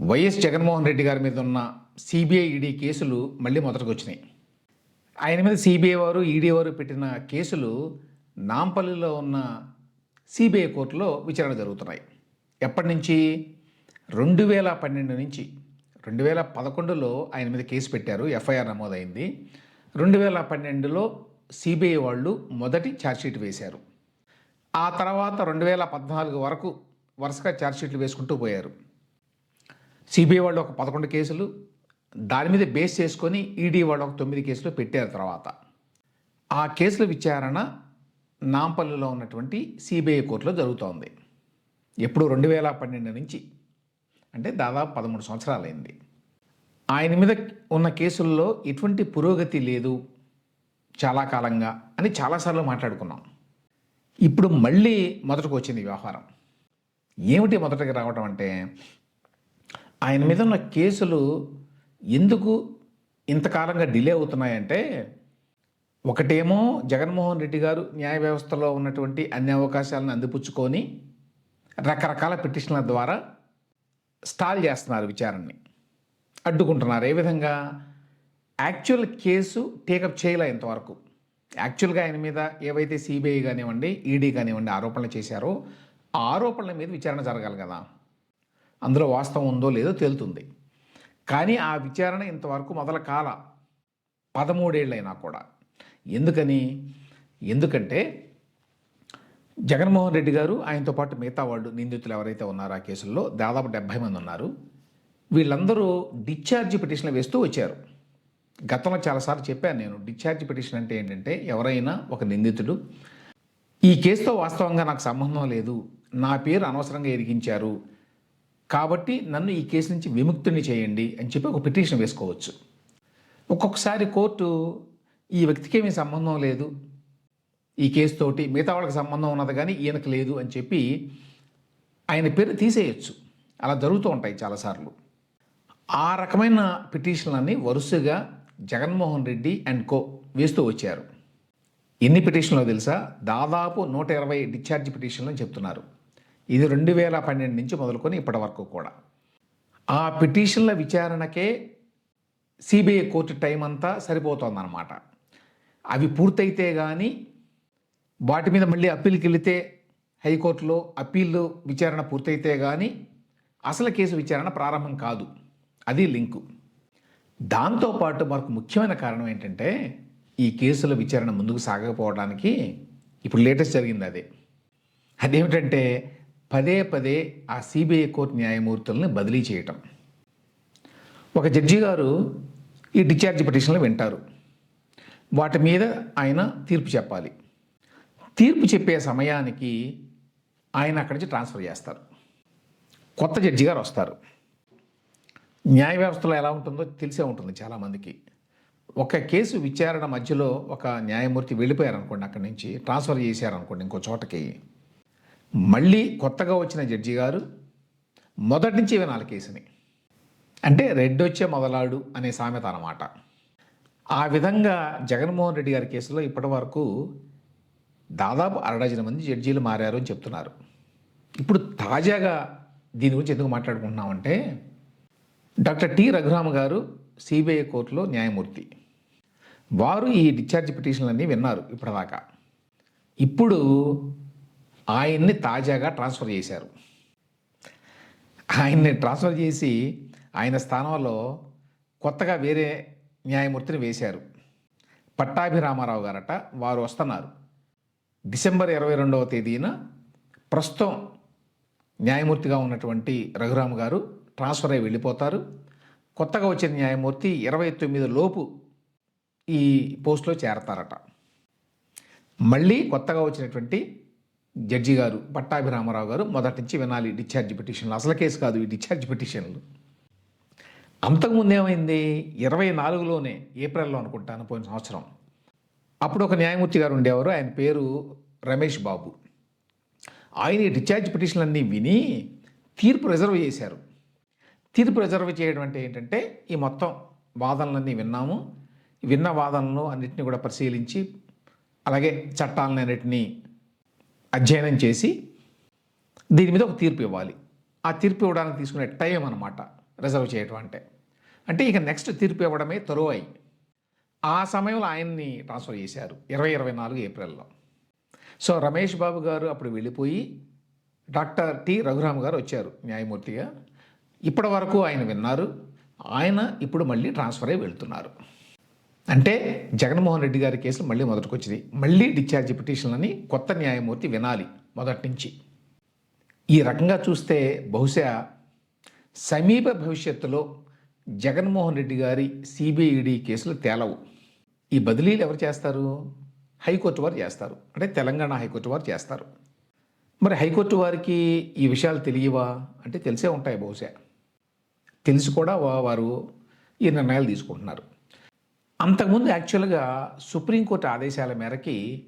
YS Jaganmohan Reddy గారి మీద ఉన్న సిబిఐ ఈడీ కేసులు మళ్ళీ మొదటికి వచ్చినాయి ఆయన మీద సిబిఐ వారు ఈడీ వారు పెట్టిన కేసులు నాంపల్లిలో ఉన్న సిబిఐ కోర్టులో విచారణ జరుగుతున్నాయి. ఎప్పటి నుంచి? రెండు వేల పన్నెండు నుంచి. రెండు వేల పదకొండులో ఆయన మీద కేసు పెట్టారు ఎఫ్ఐఆర్ నమోదైంది. రెండు వేల పన్నెండులో సిబిఐ వాళ్ళు మొదటి ఛార్జ్షీట్ వేశారు. ఆ తర్వాత రెండు వేల పద్నాలుగు వరకు వరుసగా ఛార్జ్షీట్లు వేసుకుంటూ పోయారు. సిబిఐ వాళ్ళు ఒక పదకొండు కేసులు దాని మీద బేస్ చేసుకొని ఈడీ వాళ్ళు ఒక తొమ్మిది కేసులు పెట్టారు తర్వాత. ఆ కేసుల విచారణ నాంపల్లిలో ఉన్నటువంటి సిబిఐ కోర్టులో జరుగుతోంది. ఎప్పుడు రెండు వేల పన్నెండు నుంచి అంటే దాదాపు పదమూడు సంవత్సరాలైంది. ఆయన మీద ఉన్న కేసుల్లో ఎటువంటి పురోగతి లేదు చాలా కాలంగా అని చాలాసార్లు మాట్లాడుకున్నాం. ఇప్పుడు మళ్ళీ మొదటకు వచ్చింది వ్యవహారం. ఏమిటి మొదటకి రావటం అంటే ఆయన మీద ఉన్న కేసులు ఎందుకు ఇంతకాలంగా డిలే అవుతున్నాయంటే ఒకటేమో జగన్మోహన్ రెడ్డి గారు న్యాయ వ్యవస్థలో ఉన్నటువంటి అన్ని అవకాశాలను అందిపుచ్చుకొని రకరకాల పిటిషన్ల ద్వారా స్టాల్ చేస్తున్నారు విచారణని. అడ్డుకుంటున్నారు. ఏ విధంగా? యాక్చువల్ కేసు టేకప్ చేయలే ఇంతవరకు. యాక్చువల్గా ఆయన మీద ఏవైతే సిబిఐ కానివ్వండి ఈడీ కానివ్వండి ఆరోపణలు చేశారో ఆ ఆరోపణల మీద విచారణ జరగాలి కదా. అందులో వాస్తవం ఉందో లేదో తేలుతుంది. కానీ ఆ విచారణ ఇంతవరకు మొదల కాల పదమూడేళ్ళైనా కూడా. ఎందుకని? ఎందుకంటే జగన్మోహన్ రెడ్డి గారు ఆయనతో పాటు మిగతా వాళ్ళు నిందితులు ఎవరైతే ఉన్నారో ఆ కేసుల్లో దాదాపు డెబ్భై మంది ఉన్నారు. వీళ్ళందరూ డిశ్చార్జ్ పిటిషన్లు వేస్తూ వచ్చారు. గతంలో చాలాసార్లు చెప్పాను నేను డిశ్చార్జ్ పిటిషన్ అంటే ఏంటంటే ఎవరైనా ఒక నిందితుడు. ఈ కేసుతో వాస్తవంగా నాకు సంబంధం లేదు. నా పేరు అనవసరంగా ఎరిగించారు. కాబట్టి నన్ను ఈ కేసు నుంచి విముక్తుని చేయండి అని చెప్పి ఒక పిటిషన్ వేసుకోవచ్చు. ఒక్కొక్కసారి కోర్టు ఈ వ్యక్తికి ఏమీ సంబంధం లేదు. ఈ కేసుతోటి మిగతా వాళ్ళకి సంబంధం ఉన్నది కానీ ఈయనకు లేదు అని చెప్పి ఆయన పేరు తీసేయచ్చు. అలా జరుగుతూ ఉంటాయి చాలాసార్లు. ఆ రకమైన పిటిషన్లన్నీ వరుసగా జగన్మోహన్ రెడ్డి అండ్ కో వేస్తూ వచ్చారు. ఎన్ని పిటిషన్లో తెలుసా? దాదాపు నూట ఇరవై డిశ్చార్జ్ పిటిషన్లు చెప్తున్నారు. ఇది రెండు వేల పన్నెండు నుంచి మొదలుకొని ఇప్పటి వరకు కూడా. ఆ పిటిషన్ల విచారణకే సిబిఐ కోర్టు టైం అంతా సరిపోతుందన్నమాట. అవి పూర్తయితే కానీ వాటి మీద మళ్ళీ అప్పీల్కి వెళితే హైకోర్టులో అప్పీల్లో విచారణ పూర్తయితే కానీ అసలు కేసు విచారణ ప్రారంభం కాదు. అది లింకు. దాంతోపాటు మనకు ముఖ్యమైన కారణం ఏంటంటే ఈ కేసుల విచారణ ముందుకు సాగకపోవడానికి ఇప్పుడు లేటెస్ట్ జరిగింది అదే. అదేమిటంటే పదే పదే ఆ సిబిఐ కోర్టు న్యాయమూర్తుల్ని బదిలీ చేయటం. ఒక జడ్జి గారు ఈ డిశ్చార్జ్ పిటిషన్లు వింటారు. వాటి మీద ఆయన తీర్పు చెప్పాలి. తీర్పు చెప్పే సమయానికి ఆయన అక్కడి నుంచి ట్రాన్స్ఫర్ చేస్తారు. కొత్త జడ్జి గారు వస్తారు. న్యాయ వ్యవస్థలో ఎలా ఉంటుందో తెలిసే ఉంటుంది చాలామందికి. ఒక కేసు విచారణ మధ్యలో ఒక న్యాయమూర్తి వెళ్ళిపోయారనుకోండి అక్కడి నుంచి ట్రాన్స్ఫర్ చేశారనుకోండి ఇంకో చోటకి మళ్ళీ కొత్తగా వచ్చిన జడ్జి గారు మొదటి నుంచి వినాలి కేసుని. అంటే రెడ్ వచ్చే మొదలాడు అనే సామెత అన్నమాట. ఆ విధంగా జగన్మోహన్ రెడ్డి గారి కేసులో ఇప్పటి వరకు దాదాపు అరడజన మంది జడ్జీలు మారారు అని చెప్తున్నారు. ఇప్పుడు తాజాగా దీని గురించి ఎందుకు మాట్లాడుకుంటున్నామంటే డాక్టర్ టి రఘురామ గారు సిబిఐ కోర్టులో న్యాయమూర్తి. వారు ఈ డిశ్చార్జ్ పిటిషన్లన్నీ విన్నారు ఇప్పటిదాకా. ఇప్పుడు ఆయన్ని తాజాగా ట్రాన్స్ఫర్ చేశారు. ఆయన్ని ట్రాన్స్ఫర్ చేసి ఆయన స్థానంలో కొత్తగా వేరే న్యాయమూర్తిని వేశారు. పట్టాభిరామారావు గారట వారు వస్తున్నారు. డిసెంబర్ ఇరవై రెండవ తేదీన ప్రస్తుతం న్యాయమూర్తిగా ఉన్నటువంటి రఘురామ్ గారు ట్రాన్స్ఫర్ అయి వెళ్ళిపోతారు. కొత్తగా వచ్చిన న్యాయమూర్తి ఇరవై తొమ్మిది లోపు ఈ పోస్ట్లో చేరతారట. మళ్ళీ కొత్తగా వచ్చినటువంటి జడ్జి గారు పట్టాభిరామారావు గారు మొదటి నుంచి వినాలి డిశ్చార్జ్ పిటిషన్లు. అసలు కేసు కాదు ఈ డిశ్చార్జ్ పిటిషన్లు. అంతకుముందు ఏమైంది? ఇరవై నాలుగులోనే ఏప్రిల్లో అనుకుంటాను పోయిన సంవత్సరం. అప్పుడు ఒక న్యాయమూర్తి గారు ఉండేవారు. ఆయన పేరు రమేష్ బాబు. ఆయన ఈ డిశ్చార్జ్ పిటిషన్లన్నీ విని తీర్పు రిజర్వ్ చేశారు. తీర్పు రిజర్వ్ చేయడం అంటే ఏంటంటే ఈ మొత్తం వాదనలన్నీ విన్నాము. విన్న వాదనలు అన్నిటిని కూడా పరిశీలించి అలాగే చట్టాలను అన్నిటినీ అధ్యయనం చేసి దీని మీద ఒక తీర్పు ఇవ్వాలి. ఆ తీర్పు ఇవ్వడానికి తీసుకునే టైం అనమాట రిజర్వ్ చేయటం అంటే. అంటే ఇక నెక్స్ట్ తీర్పు ఇవ్వడమే తరువాయి. ఆ సమయంలో ఆయన్ని ట్రాన్స్ఫర్ చేశారు ఇరవై ఇరవై నాలుగు ఏప్రిల్లో. సో రమేష్ బాబు గారు అప్పుడు వెళ్ళిపోయి డాక్టర్ టి రఘురామ్ గారు వచ్చారు న్యాయమూర్తిగా. ఇప్పటి వరకు ఆయన విన్నారు. ఆయన ఇప్పుడు మళ్ళీ ట్రాన్స్ఫర్ అయి వెళ్తున్నారు. అంటే జగన్మోహన్ రెడ్డి గారి కేసులు మళ్ళీ మొదటికి వచ్చింది మళ్ళీ డిశ్చార్జ్ పిటిషన్లని కొత్త న్యాయమూర్తి వినాలి మొదటి నుంచి ఈ రకంగా చూస్తే బహుశా సమీప భవిష్యత్తులో జగన్మోహన్ రెడ్డి గారి సిబిఈడి కేసులు తేలవు. ఈ బదిలీలు ఎవరు చేస్తారు? హైకోర్టు వారు చేస్తారు. అంటే తెలంగాణ హైకోర్టు వారు చేస్తారు. మరి హైకోర్టు వారికి ఈ విషయాలు తెలియవా? అంటే తెలిసే ఉంటాయి బహుశా. తెలిసి కూడా వారు ఈ నిర్ణయాలు తీసుకుంటున్నారు. అంతకుముందు యాక్చువల్గా సుప్రీంకోర్టు ఆదేశాల మేరకి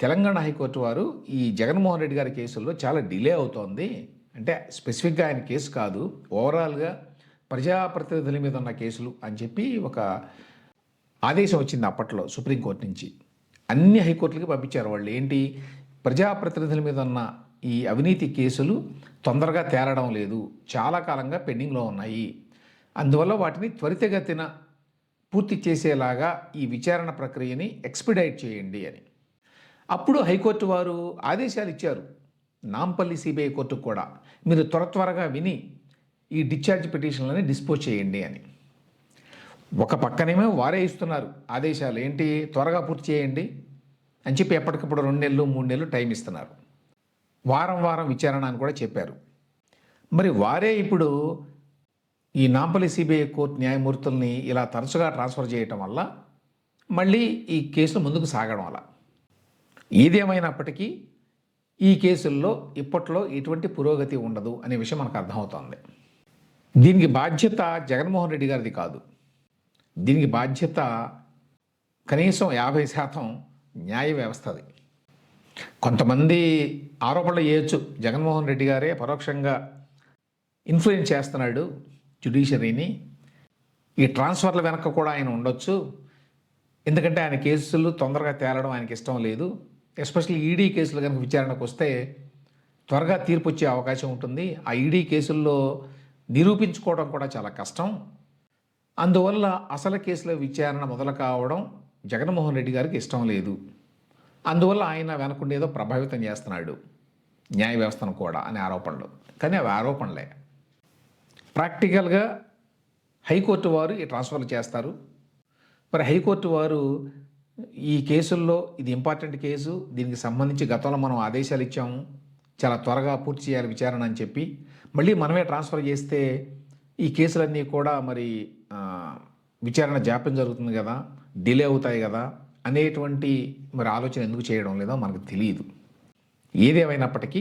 తెలంగాణ హైకోర్టు వారు ఈ జగన్మోహన్ రెడ్డి గారి కేసుల్లో చాలా డిలే అవుతోంది. అంటే స్పెసిఫిక్గా ఆయన కేసు కాదు ఓవరాల్గా ప్రజాప్రతినిధుల మీద ఉన్న కేసులు అని చెప్పి ఒక ఆదేశం వచ్చింది అప్పట్లో సుప్రీంకోర్టు నుంచి. అన్ని హైకోర్టులకి పంపించారు వాళ్ళు. ఏంటి? ప్రజాప్రతినిధుల మీద ఉన్న ఈ అవినీతి కేసులు తొందరగా తేలడం లేదు. చాలా కాలంగా పెండింగ్లో ఉన్నాయి. అందువల్ల వాటిని త్వరితగతిన పూర్తి చేసేలాగా ఈ విచారణ ప్రక్రియని ఎక్స్పిడైట్ చేయండి అని. అప్పుడు హైకోర్టు వారు ఆదేశాలు ఇచ్చారు. నాంపల్లి సిబిఐ కోర్టుకు కూడా. మీరు త్వర త్వరగా విని ఈ డిశ్చార్జ్ పిటిషన్లని డిస్పోజ్ చేయండి అని. ఒక పక్కనేమో వారే ఇస్తున్నారు. ఆదేశాలు ఏంటి? త్వరగా పూర్తి చేయండి అని చెప్పి ఎప్పటికప్పుడు రెండు నెలలు మూడు నెలలు టైం ఇస్తున్నారు. వారం వారం విచారణ అని కూడా చెప్పారు. మరి వారే ఇప్పుడు ఈ నాంపల్లి సిబిఐ కోర్టు న్యాయమూర్తుల్ని ఇలా తరచుగా ట్రాన్స్ఫర్ చేయటం వల్ల మళ్ళీ ఈ కేసులు ముందుకు సాగడం వల్ల. ఏదేమైనప్పటికీ ఈ కేసుల్లో ఇప్పట్లో ఎటువంటి పురోగతి ఉండదు అనే విషయం మనకు అర్థమవుతోంది. దీనికి బాధ్యత జగన్మోహన్ రెడ్డి గారిది కాదు. దీనికి బాధ్యత కనీసం యాభై శాతం న్యాయ వ్యవస్థది. కొంతమంది ఆరోపణలు చేయొచ్చు. జగన్మోహన్ రెడ్డి గారే పరోక్షంగా ఇన్ఫ్లుయెన్స్ చేస్తున్నాడు. జ్యుడిషియరీని ఈ ట్రాన్స్ఫర్ల వెనక కూడా ఆయన ఉండొచ్చు. ఎందుకంటే ఆయన కేసులు తొందరగా తేలడం ఆయనకి ఇష్టం లేదు. ఎస్పెషల్లీ ఈడీ కేసులు కనుక విచారణకు వస్తే త్వరగా తీర్పు వచ్చే అవకాశం ఉంటుంది. ఆ ఈడీ కేసుల్లో నిరూపించుకోవడం కూడా చాలా కష్టం. అందువల్ల అసలు కేసుల విచారణ మొదలు కావడం జగన్మోహన్ రెడ్డి గారికి ఇష్టం లేదు. అందువల్ల ఆయన వెనకుండేదో ప్రభావితం చేస్తున్నాడు. న్యాయ వ్యవస్థను కూడా అనే ఆరోపణలు. కానీ అవి ఆరోపణలే. ప్రాక్టికల్గా హైకోర్టు వారు ఈ ట్రాన్స్ఫర్లు చేస్తారు. మరి హైకోర్టు వారు ఈ కేసుల్లో ఇది ఇంపార్టెంట్ కేసు దీనికి సంబంధించి గతంలో మనం ఆదేశాలు ఇచ్చాము చాలా త్వరగా పూర్తి చేయాలి విచారణ అని చెప్పి మళ్ళీ మనమే ట్రాన్స్ఫర్ చేస్తే ఈ కేసులన్నీ కూడా మరి విచారణ జాప్యం జరుగుతుంది కదా డిలే అవుతాయి కదా అనేటువంటి మరి ఆలోచన ఎందుకు చేయడం లేదో మనకు తెలియదు. ఏదేమైనప్పటికీ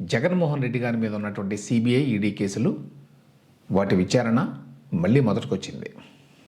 జగన్మోహన్ రెడ్డి గారి మీద ఉన్నటువంటి సిబిఐ ఈడీ కేసులు వాటి విచారణ మళ్ళీ మొదటికొచ్చింది.